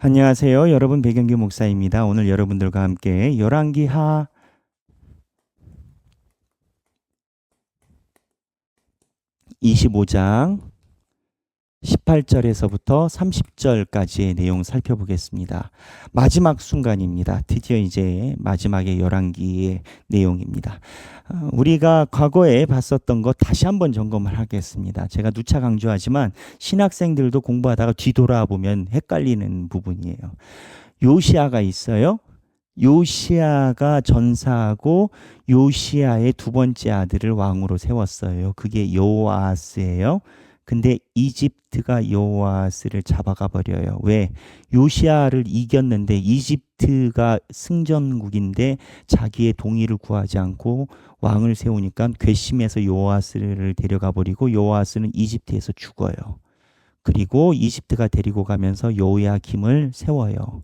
안녕하세요. 여러분 배경규 목사입니다. 오늘 여러분들과 함께 열왕기하 25장 18절에서부터 30절까지의 내용 살펴보겠습니다. 마지막 순간입니다. 드디어 이제 마지막의 열왕기의 내용입니다. 어, 우리가 과거에 봤었던 것 다시 한번 점검을 하겠습니다. 제가 누차 강조하지만 신학생들도 공부하다가 뒤돌아보면 헷갈리는 부분이에요. 요시아가 있어요. 요시아가 전사하고 요시아의 두 번째 아들을 왕으로 세웠어요. 그게 요아스예요. 근데 이집트가 요아스를 잡아가 버려요. 왜? 요시아를 이겼는데 이집트가 승전국인데 자기의 동의를 구하지 않고 왕을 세우니까 괘씸해서 요아스를 데려가 버리고 요아스는 이집트에서 죽어요. 그리고 이집트가 데리고 가면서 요야김을 세워요.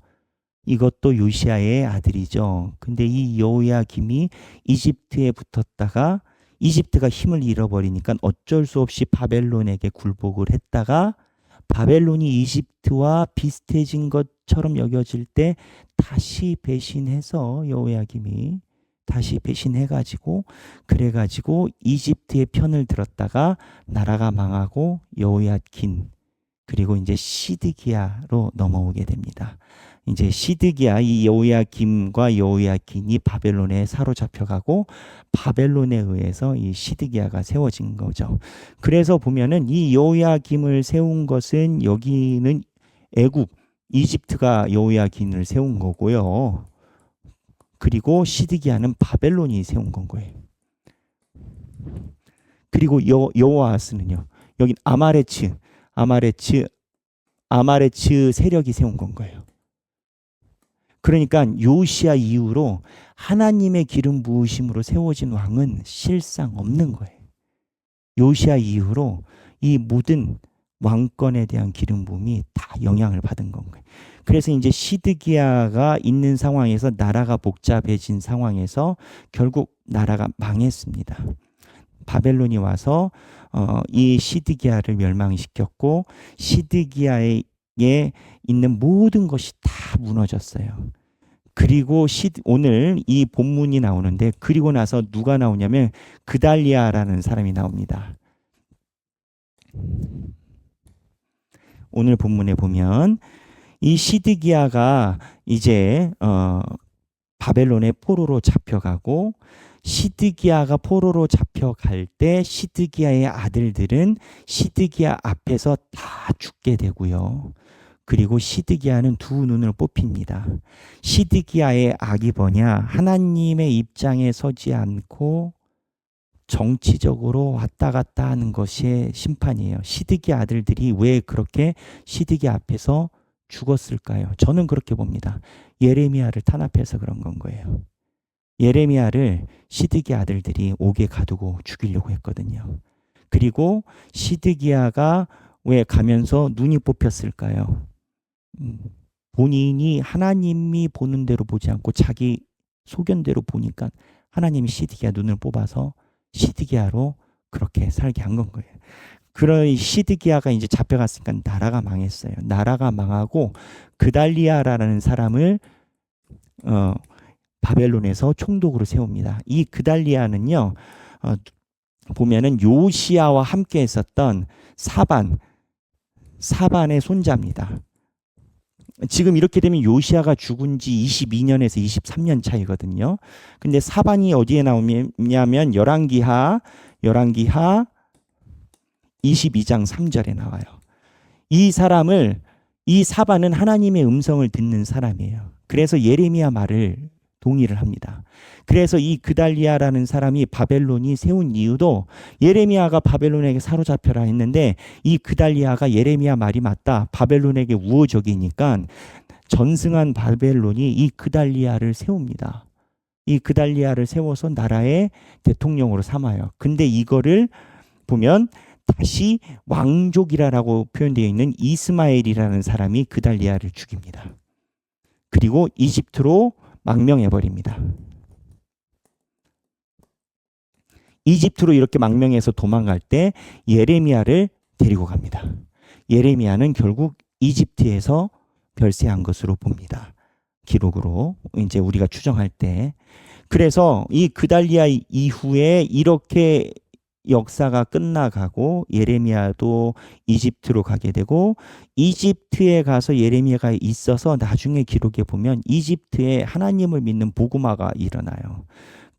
이것도 요시아의 아들이죠. 근데 이 요야김이 이집트에 붙었다가 이집트가 힘을 잃어버리니까 어쩔 수 없이 바벨론에게 굴복을 했다가 바벨론이 이집트와 비슷해진 것처럼 여겨질 때 다시 배신해서 여호야김이 다시 배신해가지고 그래가지고 이집트의 편을 들었다가 나라가 망하고 여호야긴 그리고 이제 시드기야로 넘어오게 됩니다. 이제 시드기야 이 여호야김과 여호야긴이 바벨론에 사로잡혀가고 바벨론에 의해서 이 시드기야가 세워진 거죠. 그래서 보면은 이 여호야김을 세운 것은 여기는 애굽 이집트가 여호야긴을 세운 거고요. 그리고 시드기야는 바벨론이 세운 건 거예요. 그리고 여 여호아스는요. 여긴 아마레츠 아마레츠 아마레츠 세력이 세운 건 거예요. 그러니까 요시아 이후로 하나님의 기름 부으심으로 세워진 왕은 실상 없는 거예요. 요시아 이후로 이 모든 왕권에 대한 기름 부음이 다 영향을 받은 건 거예요. 그래서 이제 시드기야가 있는 상황에서 나라가 복잡해진 상황에서 결국 나라가 망했습니다. 바벨론이 와서 어, 이 시드기야를 멸망시켰고 시드기야에 있는 모든 것이 다 무너졌어요. 그리고 시, 오늘 이 본문이 나오는데 그리고 나서 누가 나오냐면 그달리아라는 사람이 나옵니다. 오늘 본문에 보면 이 시드기야가 이제 어, 바벨론의 포로로 잡혀가고 시드기야가 포로로 잡혀갈 때 시드기야의 아들들은 시드기야 앞에서 다 죽게 되고요. 그리고 시드기야는 두 눈을 뽑힙니다. 시드기야의 악이 뭐냐? 하나님의 입장에 서지 않고 정치적으로 왔다 갔다 하는 것이 심판이에요. 시드기야 아들들이 왜 그렇게 시드기야 앞에서 죽었을까요? 저는 그렇게 봅니다. 예레미야를 탄압해서 그런 건 거예요. 예레미야를 시드기 아들들이 옥에 가두고 죽이려고 했거든요. 그리고 시드기야가 왜 가면서 눈이 뽑혔을까요? 음, 본인이 하나님이 보는 대로 보지 않고 자기 소견대로 보니까 하나님이 시드기야 눈을 뽑아서 시드기야로 그렇게 살게 한 건 거예요. 그런 시드기야가 이제 잡혀갔으니까 나라가 망했어요. 나라가 망하고 그달리아라는 사람을 어, 바벨론에서 총독으로 세웁니다. 이 그달리아는요, 어, 보면은 요시아와 함께 했었던 사반, 사반의 손자입니다. 지금 이렇게 되면 요시아가 죽은 지 22년에서 23년 차이거든요. 근데 사반이 어디에 나오냐면 열왕기하, 열왕기하 22장 3절에 나와요. 이 사람을 이 사반은 하나님의 음성을 듣는 사람이에요. 그래서 예레미야 말을 동의를 합니다. 그래서 이 그달리아라는 사람이 바벨론이 세운 이유도 예레미야가 바벨론에게 사로잡혀라 했는데 이 그달리아가 예레미야 말이 맞다. 바벨론에게 우호적이니까 전승한 바벨론이 이 그달리아를 세웁니다. 이 그달리아를 세워서 나라의 대통령으로 삼아요. 근데 이거를 보면 다시 왕족이라고 표현되어 있는 이스마엘이라는 사람이 그달리아를 죽입니다. 그리고 이집트로 망명해 버립니다. 이집트로 이렇게 망명해서 도망갈 때 예레미야를 데리고 갑니다. 예레미야는 결국 이집트에서 별세한 것으로 봅니다. 기록으로 이제 우리가 추정할 때 그래서 이 그달리아 이후에 이렇게 역사가 끝나가고 예레미야도 이집트로 가게 되고 이집트에 가서 예레미야가 있어서 나중에 기록에 보면 이집트에 하나님을 믿는 보구마가 일어나요.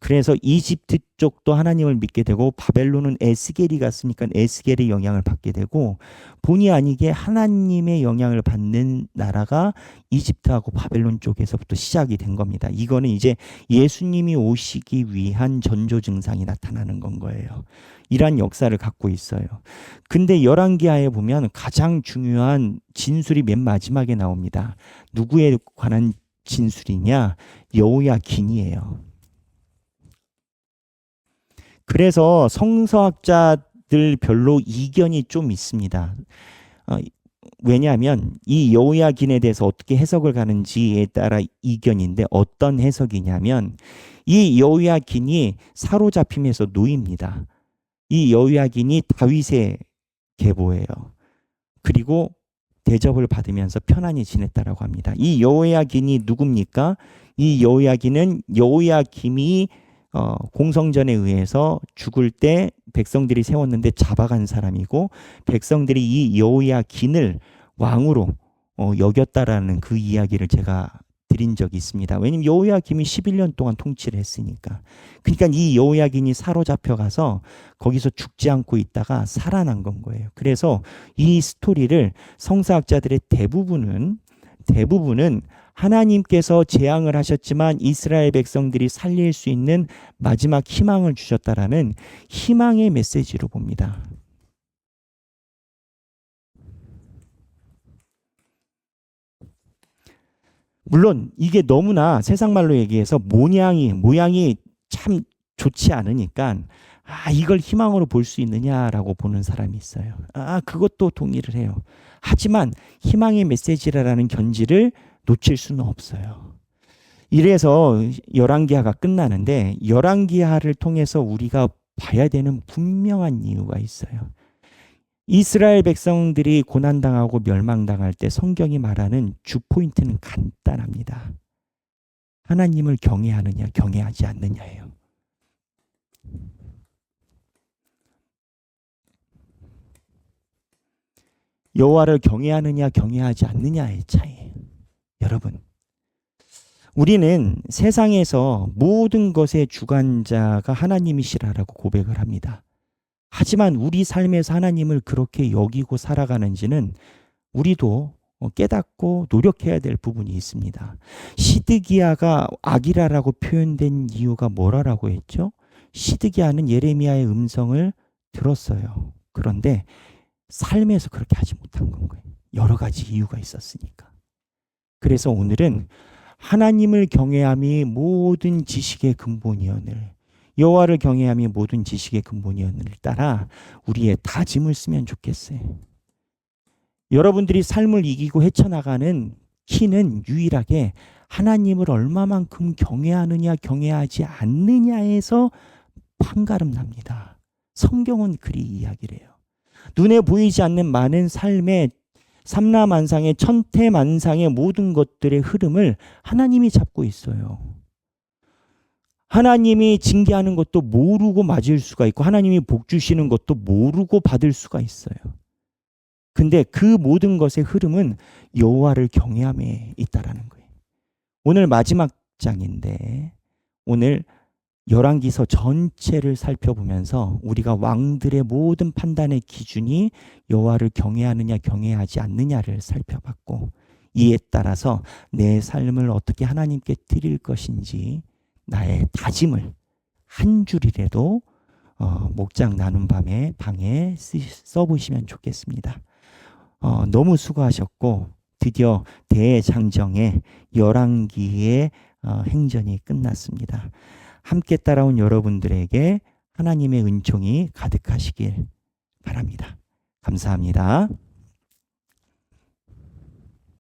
그래서 이집트 쪽도 하나님을 믿게 되고 바벨론은 에스겔이 갔으니까 에스겔의 영향을 받게 되고 본의 아니게 하나님의 영향을 받는 나라가 이집트하고 바벨론 쪽에서부터 시작이 된 겁니다. 이거는 이제 예수님이 오시기 위한 전조 증상이 나타나는 건 거예요. 이러한 역사를 갖고 있어요. 근데 열왕기하에 보면 가장 중요한 진술이 맨 마지막에 나옵니다. 누구에 관한 진술이냐? 여호야 긴이에요. 그래서 성서학자들 별로 이견이 좀 있습니다. 어, 왜냐하면 이 여호야 긴에 대해서 어떻게 해석을 가는지에 따라 이견인데 어떤 해석이냐면 이 여호야 긴이 사로잡힘에서 노입니다. 이 여호야 긴이 다윗의 계보예요. 그리고 대접을 받으면서 편안히 지냈다라고 합니다. 이 여호야긴이 누굽니까? 이 여호야긴은 여호야김이 어, 공성전에 의해서 죽을 때 백성들이 세웠는데 잡아간 사람이고 백성들이 이 여호야 긴을 왕으로 어, 여겼다라는 그 이야기를 제가 드린 적이 있습니다. 왜냐면 여호야김이 11년 동안 통치를 했으니까. 그러니까 이 여호야긴이 사로잡혀 가서 거기서 죽지 않고 있다가 살아난 건 거예요. 그래서 이 스토리를 성사학자들의 대부분은 대부분은 하나님께서 재앙을 하셨지만 이스라엘 백성들이 살릴 수 있는 마지막 희망을 주셨다라는 희망의 메시지로 봅니다. 물론 이게 너무나 세상 말로 얘기해서 모양이 모양이 참 좋지 않으니까 아 이걸 희망으로 볼 수 있느냐라고 보는 사람이 있어요. 아 그것도 동의를 해요. 하지만 희망의 메시지라는 견지를 놓칠 수는 없어요. 이래서 열왕기하가 끝나는데 열왕기하를 통해서 우리가 봐야 되는 분명한 이유가 있어요. 이스라엘 백성들이 고난당하고 멸망당할 때 성경이 말하는 주 포인트는 간단합니다. 하나님을 경외하느냐, 경외하지 않느냐예요. 여호와를 경외하느냐, 경외하지 않느냐의 차이. 여러분, 우리는 세상에서 모든 것의 주관자가 하나님이시라라고 고백을 합니다. 하지만 우리 삶에서 하나님을 그렇게 여기고 살아가는지는 우리도 깨닫고 노력해야 될 부분이 있습니다. 시드기야가 악이라라고 표현된 이유가 뭐라라고 했죠? 시드기야는 예레미야의 음성을 들었어요. 그런데 삶에서 그렇게 하지 못한 건 거예요. 여러 가지 이유가 있었으니까. 그래서 오늘은 하나님을 경외함이 모든 지식의 근본이언을 여호와를 경외함이 모든 지식의 근본이언을 따라 우리의 다짐을 쓰면 좋겠어요. 여러분들이 삶을 이기고 헤쳐나가는 키는 유일하게 하나님을 얼마만큼 경외하느냐 경외하지 않느냐에서 판가름 납니다. 성경은 그리 이야기를 해요. 눈에 보이지 않는 많은 삶의 삼라만상의 천태만상의 모든 것들의 흐름을 하나님이 잡고 있어요. 하나님이 징계하는 것도 모르고 맞을 수가 있고 하나님이 복 주시는 것도 모르고 받을 수가 있어요. 근데 그 모든 것의 흐름은 여호와를 경외함에 있다라는 거예요. 오늘 마지막 장인데 오늘 열왕기서 전체를 살펴보면서 우리가 왕들의 모든 판단의 기준이 여호와를 경외하느냐 경외하지 않느냐를 살펴봤고 이에 따라서 내 삶을 어떻게 하나님께 드릴 것인지 나의 다짐을 한 줄이라도 어, 목장 나눈 밤에 방에 써보시면 좋겠습니다. 어, 너무 수고하셨고 드디어 대장정의 열왕기의 어, 행전이 끝났습니다. 함께 따라온 여러분들에게 하나님의 은총이 가득하시길 바랍니다. 감사합니다.